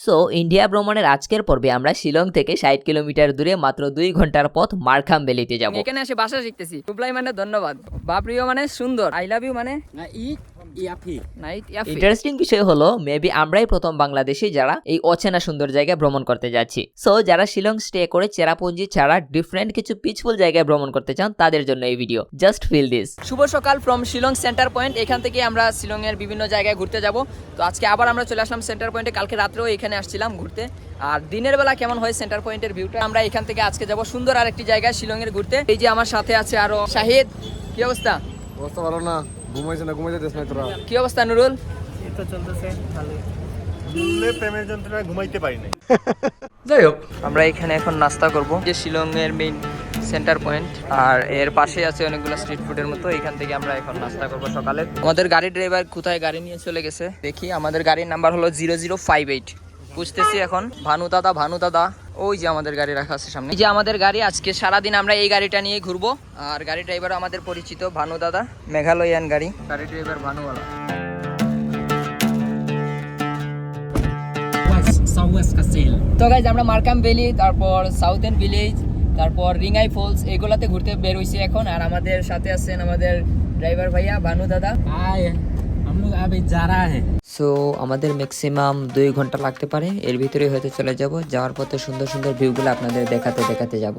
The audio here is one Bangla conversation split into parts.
সো ইন্ডিয়া ভ্রমণের আজকের পর্বে আমরা শিলং থেকে ষাট কিলোমিটার দূরে মাত্র দুই ঘণ্টার পথ মারখাম ভ্যালিতে যাব। এখানে এসে বাসা শিখতেছি। কুবলাই মানে ধন্যবাদ। বাপরিও মানে সুন্দর। আই লাভ ইউ মানে? না ইট ইয়াফি। নাইট ইয়াফি ইন্টারেস্টিং বিষয় হলো মেবি আমরাই প্রথম বাংলাদেশি যারা এই অচেনা সুন্দর জায়গায় ভ্রমণ করতে যাচ্ছি। সো যারা শিলং স্টে করে চেরাপুঞ্জি ছাড়া ডিফারেন্ট কিছু পিচফুল জায়গায় ভ্রমণ করতে চান তাদের জন্য এই ভিডিও জাস্ট ফিল দিস শুভ সকাল ফ্রম শিলং সেন্টার পয়েন্ট এখান থেকে আমরা শিলং এর বিভিন্ন জায়গায় ঘুরতে যাব। তো আজকে আবার আমরা চলে আসলাম সেন্টার পয়েন্টে কালকে রাত্রেও এখানে আসছিলাম ঘুরতে। আর দিনের বেলা কেমন হয় সেন্টার পয়েন্টের ভিউটা আমরা এখান থেকে আজকে যাব সুন্দর আর একটি জায়গায় শিলং এর ঘুরতে। এই যে আমার সাথে আছে আরও শাহিদ। কি অবস্থা? অবস্থা ভালো না। ঘুমাইছে না ঘুমাইতে দেশ নাই তোরা। কি অবস্থা নুরুল? ঘুরলে প্রেমের যন্ত্রণায় ঘুমাইতে পারি নাই। যাই হোক আমরা এখানে এখন নাস্তা করব। যে শিলং এর মেইন সেন্টার পয়েন্ট আর এর পাশে আছে অনেকগুলো স্ট্রিট ফুডের মতো। এখান থেকে আমরা এখন নাস্তা করব সকালে। আমাদের গাড়ির ড্রাইভার কোথায় গাড়ি নিয়ে চলে গেছে? দেখি আমাদের গাড়ির নাম্বার হলো জিরো জিরো ফাইভ এইট বুঝতেছি এখন। ভানু দাদা ভানু দাদা ওই যে আমাদের গাড়ি রাখা আছে সামনে। যে আমাদের গাড়ি আজকে সারাদিন আমরা এই গাড়িটা নিয়ে ঘুরবো। আর গাড়ি ড্রাইভার আমাদের পরিচিত ভানু দাদা মেঘালয়ান গাড়ি। গাড়ি ড্রাইভার ভানুওয়ালা। তো গাইজ আমরা মার্কাম ভ্যালি তারপর সাউথেন ভিলেজ তারপর রিঙ্গাই ফলস এগুলাতে ঘুরতে বের হইছি এখন। আর আমাদের সাথে আছেন আমাদের ড্রাইভার ভাইয়া ভানু দাদা। সো আমাদের ম্যাক্সিমাম দুই ঘণ্টা লাগতে পারে। এর ভিতরে হয়তো চলে যাব। যাওয়ার পথে সুন্দর সুন্দর ভিউগুলো আপনাদের দেখাতে দেখাতে যাব।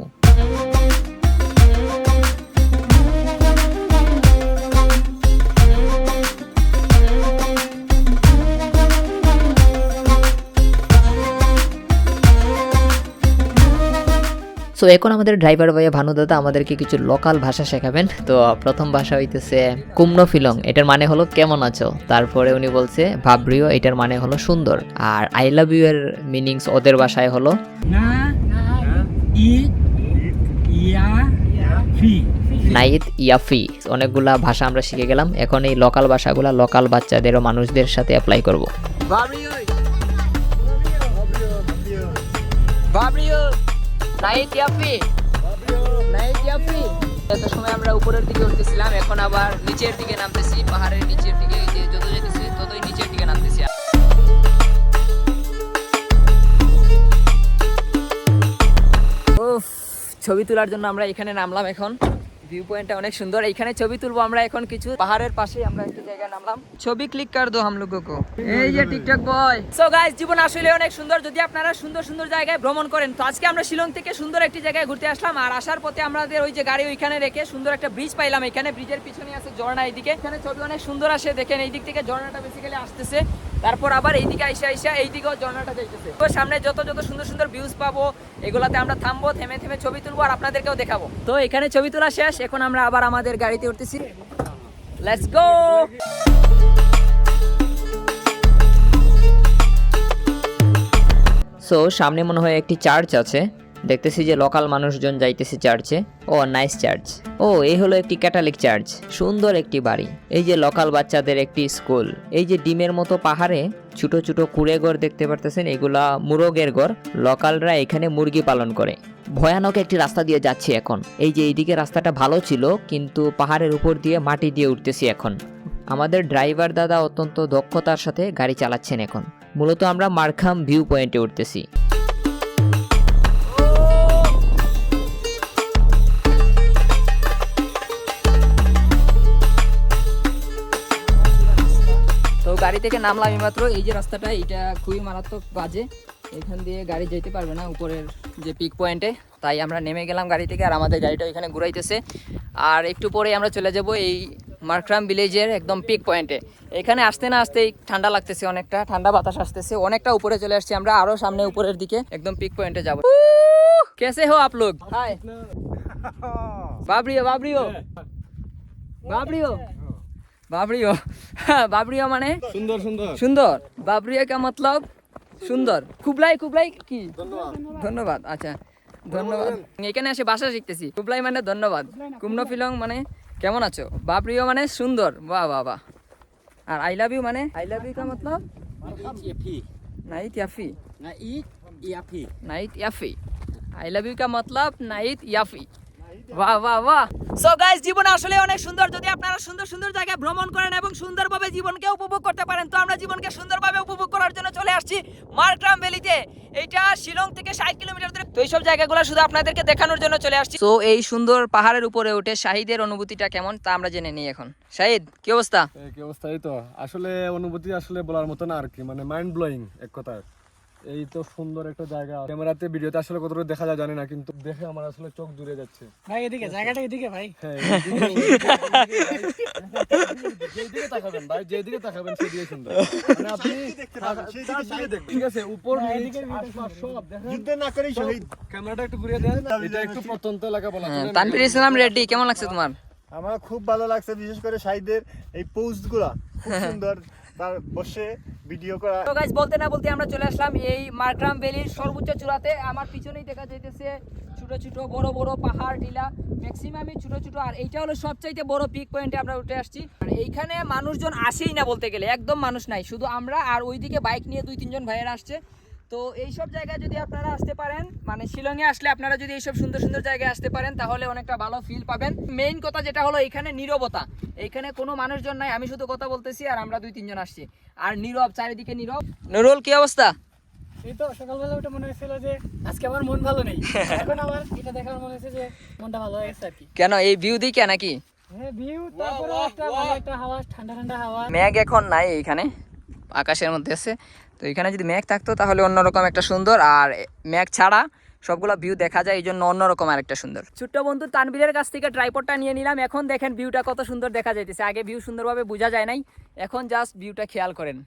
সো এখন আমাদের ড্রাইভার ভাইয়া ভানুদাদা আমাদেরকে কিছু লোকাল ভাষা শেখাবেন। তো প্রথম ভাষা হইতেছে কুমনো ফিলং। এটার মানে হলো কেমন আছো? তারপরে উনি বলছে ভাবরিও এটার মানে হলো সুন্দর। আর আই লাভ ইউ এর মিনিংস ওদের ভাষায় হলো? নাইত ইয়াফি অনেকগুলা ভাষা আমরা শিখে গেলাম। এখন এই লোকাল ভাষাগুলা লোকাল বাচ্চাদের ও মানুষদের সাথে অ্যাপ্লাই করব। নাইট ইয়াপি নাইট ইয়াপি এত সময় আমরা উপরের দিকে উঠতেছিলাম, এখন আবার নিচের দিকে নামতেছি, পাহাড়ের নিচের দিকে যত যেতেছি ততই নিচের দিকে নামতেছি। ছবি তোলার জন্য আমরা এখানে নামলাম এখন। ভিউ পয়েন্টটা অনেক সুন্দর। এখানে ছবি তুলবো আমরা এখন কিছু। পাহাড়ের পাশে আমরা একটু জায়গায় নামলাম। ছবি ক্লিক কর দো হাম লোগো কো এই যে টিকটক বয় সো গাইস জীবন আসলে অনেক সুন্দর। যদি আপনারা সুন্দর সুন্দর জায়গায় ভ্রমণ করেন, তো আজকে আমরা শিলং থেকে সুন্দর একটি জায়গায় ঘুরতে আসলাম। আর আসার পথে আমাদের ওই যে গাড়ি ওইখানে রেখে সুন্দর একটা ব্রিজ পাইলাম। এখানে ব্রিজের পিছনে আছে ঝর্ণা এইদিকে। এখানে ছবি অনেক সুন্দর আসে। দেখেন এই দিক থেকে ঝর্ণাটা বেসিক্যালি আসতেছে। তারপর আবার এইদিকে আইসা আইসা এইদিকেও ঝর্ণাটা যাইতেছে। তো সামনে যত যত সুন্দর সুন্দর ভিউজ পাবো, এগুলাতে আমরা থামবো, থেমে থেমে ছবি তুলবো আর আপনাদেরকেও দেখাবো। তো এখানে ছবি তোলা শেষ, এখন আমরা আবার আমাদের গাড়িতে উঠতেছি। লেটস গো সো সামনে মনে হয় একটি চার্চ আছে। দেখতেছি যে লোকাল মানুষজন যাইতেছে চার্চে ও নাইস চার্চ ও, এই হলো একটি ক্যাটালিক চার্চ সুন্দর একটি বাড়ি। এই যে লোকাল বাচ্চাদের একটি স্কুল এই যে ডিমের মতো পাহাড়ে ছোট ছোট কুড়ে ঘর দেখতে পারতেছেন, এগুলা মুরগের ঘর। লোকালরা এখানে মুরগি পালন করে। ভয়ানক একটি রাস্তা দিয়ে যাচ্ছি এখন। এই যে এইদিকে রাস্তাটা ভালো ছিল, কিন্তু পাহাড়ের উপর দিয়ে মাটি দিয়ে উঠতেছি এখন। আমাদের ড্রাইভার দাদা অত্যন্ত দক্ষতার সাথে গাড়ি চালাচ্ছেন এখন। মূলত আমরা মারখাম ভিউ পয়েন্টে উঠতেছি। গাড়ি থেকে নামলাম এইমাত্র। এই যে রাস্তাটা এটা খুবই মারাত্মক বাজে। এখান দিয়ে গাড়ি যেতে পারবে না উপরের যে পিক পয়েন্টে তাই আমরা নেমে গেলাম গাড়ি থেকে আর আমাদের গাড়িটা এখানে ঘুরাইতেছে। আর একটু পরে আমরা চলে যাব এই মার্করাম ভিলেজের একদম পিক পয়েন্টে এখানে আসতে না আসতেই ঠান্ডা লাগতেছে অনেকটা, ঠান্ডা বাতাস আসতেছে। অনেকটা উপরে চলে আসছি আমরা আরও সামনে উপরের দিকে। একদম পিক পয়েন্টে যাব। কেসে হো আপ লোক? হাই। বাবরিও বাবরিও বাবরিও বাবরিও বাবরিও মানে সুন্দর সুন্দর সুন্দর বাবরিয়া কা মতলব সুন্দর কুবলাই কুবলাই কি ধন্যবাদ আচ্ছা ধন্যবাদ এখানে এসে ভাষা শিখতেছি কুবলাই মানে ধন্যবাদ কুমনো ফিলং মানে কেমন আছো বাবরিও মানে সুন্দর বাহ বাহ বাহ আর আই লাভ ইউ মানে আই লাভ ইউ কা মতলব इट याफी নাইত ইয়াফি ना it याफी night याफी I love you का मतलब नाइट याफी বাহ বাহ বাহ। সো গাইস জীবন আসলে অনেক সুন্দর। যদি আপনারা সুন্দর সুন্দর জায়গায় ভ্রমণ করেন এবং সুন্দরভাবে জীবনকে উপভোগ করতে পারেন, তো আমরা জীবনকে সুন্দরভাবে উপভোগ করার জন্য চলে আসছি মারগ্রাম ভ্যালিতে। এইটা শিলং থেকে ষাট কিলোমিটার দূরে। তো এইসব জায়গাগুলো শুধু আপনাদেরকে দেখানোর জন্য চলে আসছি। তো এই সুন্দর পাহাড়ের উপরে উঠে শাহিদের অনুভূতিটা কেমন, তা আমরা জেনে নিই এখন। শাহিদ, কি অবস্থা? কি অবস্থা? এই তো। আসলে অনুভূতি আসলে বলার মতো না আর কি। মানে মাইন্ড ব্লোয়িং এক কথায়। এই তো সুন্দর একটা জায়গা ক্যামেরাতে ভিডিওতে আসলে কতটুকু দেখা যায় জানি না কিন্তু দেখে আমার আসলে চোখ জুড়ে যাচ্ছে ভাই এদিকে জায়গাটা এদিকে ভাই হ্যাঁ যেদিকে তাকাবেন ভাই যেদিকে তাকাবেন সেদিকে সুন্দর মানে আপনি ঠিক আছে উপর নিচ আশপাশ সব দেখেন যুদ্ধ না করেই শহীদ ক্যামেরাটা একটু ঘুরিয়ে দেন এটা একটু প্রত্যন্ত এলাকা বলা তানভীর ইসলাম রেড্ডি কেমন লাগছে তোমার আমার খুব ভালো লাগছে বিশেষ করে শাহিদের এই পোস্টগুলা খুব সুন্দর তার বসে ভিডিও করা। তো গাইস বলতে না বলতে আমরা চলে আসলাম এই মারগ্রাম ভ্যালির সর্বোচ্চ চূড়াতে। আমার পিছনেই দেখা যাইতেছে ছোট ছোট বড় বড় পাহাড়, টিলা। ম্যাক্সিমামই ছোট ছোট, আর এইটা হলো সবচাইতে বড় পিক পয়েন্টে আমরা উঠে আসছি। আর এইখানে মানুষজন আসেই না বলতে গেলে, একদম মানুষ নাই। শুধু আমরা আর ওইদিকে বাইক নিয়ে দুই তিনজন ভাইয়েরা আসছে। তো এইসব জায়গায় যদি আপনারা আসতে পারেন মানে শিলংয়ে আসলে আপনারা যদি এইসব সুন্দর সুন্দর জায়গায় আসতে পারেন তাহলে অনেকটা ভালো ফিল পাবেন। মেইন কথা যেটা হলো এখানে নীরবতা। এইখানে কোনো মানুষজন নাই আমি শুধু কথা বলতেছি আর আমরা দুই তিনজন আসছি। আর নীরব চারিদিকে নীরব। নুরুল কি অবস্থা? এই তো সকালবেলা ওটা মনে হয়েছিল যে আজকে আমার মন ভালো নেই। এখন আমার এটা দেখার মনে হয়েছে যে মনটা ভালো হয়ে গেছে আর কি। কেন এই ভিউ দিকে নাকি? হ্যাঁ ভিউ তারপরে একটা ভালো একটা হাওয়া ঠান্ডা ঠান্ডা হাওয়া। মেঘ এখন নাই এইখানে আকাশের মধ্যে আছে। তো এখানে যদি মেঘ থাকতো তাহলে অন্যরকম একটা সুন্দর, আর মেঘ ছাড়া সবগুলো ভিউ দেখা যায় এই জন্য অন্যরকম আরেকটা সুন্দর। ছোট্ট বন্ধু তানবীরের কাছ থেকে ট্রাইপডটা নিয়ে নিলাম। এখন দেখেন ভিউটা কত সুন্দর দেখা যাইতেছে। আগে ভিউ সুন্দরভাবে বোঝা যায় নাই, এখন জাস্ট ভিউটা খেয়াল করেন!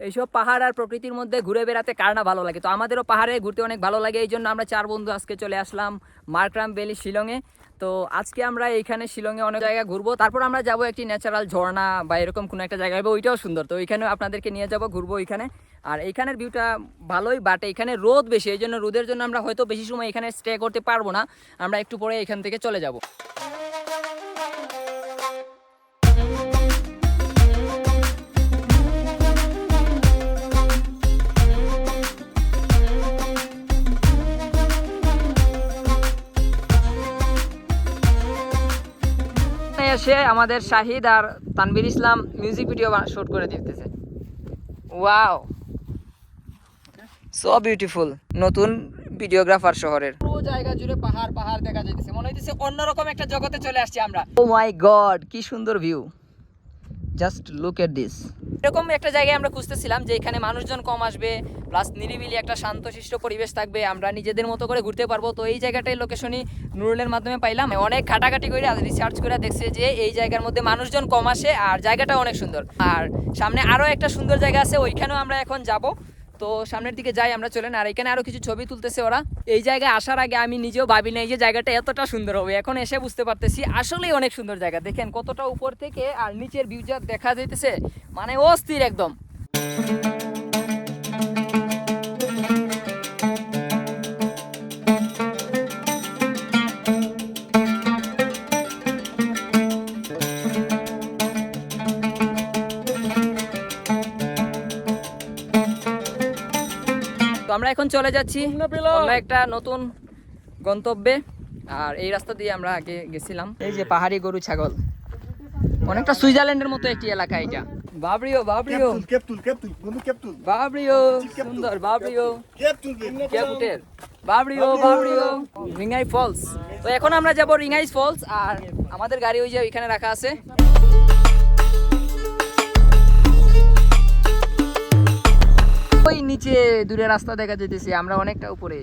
এইসব পাহাড় আর প্রকৃতির মধ্যে ঘুরে বেড়াতে কার না ভালো লাগে? তো আমাদেরও পাহাড়ে ঘুরতে অনেক ভালো লাগে এই জন্য আমরা চার বন্ধু আজকে চলে আসলাম মারক্রাম ভ্যালি শিলংয়ে। তো আজকে আমরা এখানে শিলংয়ে অনেক জায়গা ঘুরবো। তারপর আমরা যাব একটি ন্যাচারাল ঝর্ণা বা এরকম কোনো একটা জায়গায় হবে ওইটাও সুন্দর। তো ওইখানে আপনাদেরকে নিয়ে যাব, ঘুরবো ওইখানে। আর এইখানের ভিউটা ভালোই বাট এখানে রোদ বেশি এই জন্য রোদের জন্য আমরা হয়তো বেশি সময় এখানে স্টে করতে পারব না। আমরা একটু পরে এখান থেকে চলে যাব। এসে আমাদের শাহিদ আর Tanvir Islam music video shoot করে দিতেছে। ওয়াও সো বিউটিফুল নতুন ভিডিওগ্রাফার শহরের। পুরো জায়গা জুড়ে পাহাড় পাহাড় দেখা যাইতেছে। মনে হইতেছে অন্যরকম একটা জগতে চলে আসছি আমরা। ও মাই গড কি সুন্দর view just look at this এরকম একটা জায়গায় আমরা খুঁজতেছিলাম যে এখানে মানুষজন কম আসবে প্লাস নিরিবিলি একটা শান্তশিষ্ট পরিবেশ থাকবে, আমরা নিজেদের মতো করে ঘুরতে পারব। তো এই জায়গাটাই লোকেশনই নুরুলের মাধ্যমে পাইলাম। অনেক ঘাটাঘাটি করে রিসার্চ করে দেখছে যে এই জায়গার মধ্যে মানুষজন কম আসে আর জায়গাটা অনেক সুন্দর। আর সামনে আরও একটা সুন্দর জায়গা আছে, ওইখানেও আমরা এখন যাব। তো সামনের দিকে যাই, আমরা চলেন। আর এখানে আরও কিছু ছবি তুলতেছে ওরা। এই জায়গায় আসার আগে আমি নিজেও ভাবি নাই যে জায়গাটা এতটা সুন্দর হবে। এখন এসে বুঝতে পারতেছি আসলেই অনেক সুন্দর জায়গা। দেখেন কতটা উপর থেকে আর নিচের ভিউ যা দেখা যাইতেছে মানে অস্থির একদম। তো আমরা এখন চলে যাচ্ছি অন্য একটা নতুন গন্তব্যে। আর এই রাস্তা দিয়ে আমরা আগে গেছিলাম। এই যে পাহাড়ি গরু ছাগল। অনেকটা সুইজারল্যান্ডের মতো একটি এলাকা এটা। বাবরিও বাবরিও। ক্যাপ তুল ক্যাপ তুল বন্ধু ক্যাপ বাবরিও সুন্দর বাবরিও। ক্যাপ তুলবে ক্যাপুটের। বাবরিও। বাবরিও। রিঙ্গাই ফলস। তো এখন আমরা যাব রিঙ্গাই ফলস। আর আমাদের গাড়ি ওই যে ওইখানে রাখা আছে। ওই নিচে দূরে রাস্তা দেখা যেতেছে আমরা অনেকটা উপরে।